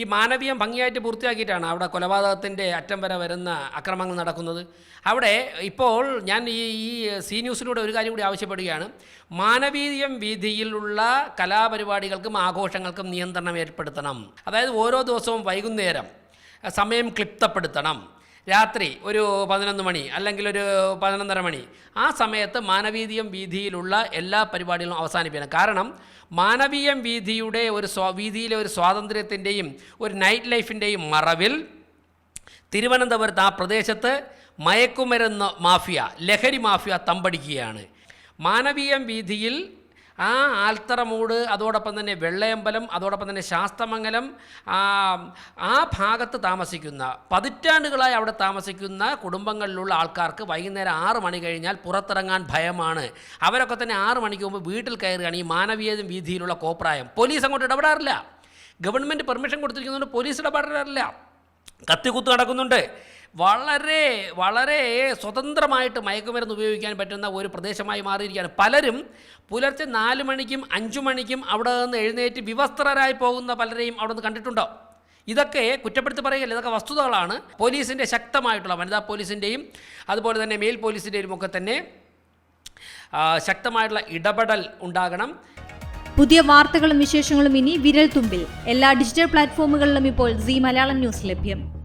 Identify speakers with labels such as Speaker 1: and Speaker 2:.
Speaker 1: ഈ മാനവീയം ഭംഗിയായിട്ട് പൂർത്തിയാക്കിയിട്ടാണ് അവിടെ കൊലപാതകത്തിന്റെ അറ്റം വരെ വരുന്ന അക്രമങ്ങൾ നടക്കുന്നത്. അവിടെ ഇപ്പോൾ ഞാൻ ഈ ഈ സി ന്യൂസിലൂടെ ഒരു കാര്യം കൂടി ആവശ്യപ്പെടുകയാണ്. മാനവീയം വീതിയിലുള്ള കലാപരിപാടികൾക്കും ആഘോഷങ്ങൾക്കും നിയന്ത്രണം ഏർപ്പെടുത്തണം. അതായത് ഓരോ ദിവസവും വൈകുന്നേരം സമയം ക്ലിപ്തപ്പെടുത്തണം. രാത്രി ഒരു പതിനൊന്ന് മണി അല്ലെങ്കിൽ ഒരു പതിനൊന്നര മണി. ആ സമയത്ത് മാനവീതിയം വീതിയിലുള്ള എല്ലാ പരിപാടികളും അവസാനിപ്പിക്കണം. കാരണം മാനവീയം വീതിയുടെ ഒരു സ്വാ വീതിയിലെ ഒരു സ്വാതന്ത്ര്യത്തിന്റെയും ഒരു നൈറ്റ് ലൈഫിന്റെയും മറവിൽ തിരുവനന്തപുരത്ത് ആ പ്രദേശത്ത് മയക്കുമരുന്ന് മാഫിയ ലഹരി മാഫിയ തമ്പടിക്കുകയാണ്. മാനവീയം വീതിയിൽ ആ ആൽത്തറമൂട് അതോടൊപ്പം തന്നെ വെള്ളയമ്പലം അതോടൊപ്പം തന്നെ ശാസ്തമംഗലം ആ ഭാഗത്ത് താമസിക്കുന്ന പതിറ്റാണ്ടുകളായി അവിടെ താമസിക്കുന്ന കുടുംബങ്ങളിലുള്ള ആൾക്കാർക്ക് വൈകുന്നേരം ആറ് മണി കഴിഞ്ഞാൽ പുറത്തിറങ്ങാൻ ഭയമാണ്. അവരൊക്കെ തന്നെ ആറ് മണിക്ക് മുമ്പ് വീട്ടിൽ കയറുകയാണ് ഈ മാനവീയ വീതിയിലുള്ള കോപ്രായം. പോലീസ് അങ്ങോട്ട് ഇടപെടാറില്ല. ഗവൺമെന്റ് പെർമിഷൻ കൊടുത്തിരിക്കുന്നതുകൊണ്ട് പോലീസ് ഇടപെടാറില്ല. കത്തിക്കുത്ത് നടക്കുന്നുണ്ട്. വളരെ വളരെ സ്വതന്ത്രമായിട്ട് മയക്കുമരുന്ന് ഉപയോഗിക്കാൻ പറ്റുന്ന ഒരു പ്രദേശമായി മാറിയിരിക്കുകയാണ്. പലരും പുലർച്ചെ നാല് മണിക്കും അഞ്ചു മണിക്കും അവിടെ നിന്ന് എഴുന്നേറ്റ് വിവസ്ത്രരായി പോകുന്ന പലരെയും അവിടെ നിന്ന് കണ്ടിട്ടുണ്ടോ? ഇതൊക്കെ കുറ്റപ്പെടുത്തി പറയുകയല്ല ഇതൊക്കെ വസ്തുതകളാണ്. പോലീസിന്റെ ശക്തമായിട്ടുള്ള വനിതാ പോലീസിന്റെയും അതുപോലെ തന്നെ മെയിൽ പോലീസിന്റെയും ഒക്കെ തന്നെ ശക്തമായിട്ടുള്ള ഇടപെടൽ ഉണ്ടാകണം.
Speaker 2: പുതിയ വാർത്തകളും വിശേഷങ്ങളും ഇനി വിരൽ തുമ്പിൽ എല്ലാ ഡിജിറ്റൽ പ്ലാറ്റ്ഫോമുകളിലും ഇപ്പോൾ സി മലയാളം ന്യൂസ് ലഭ്യം.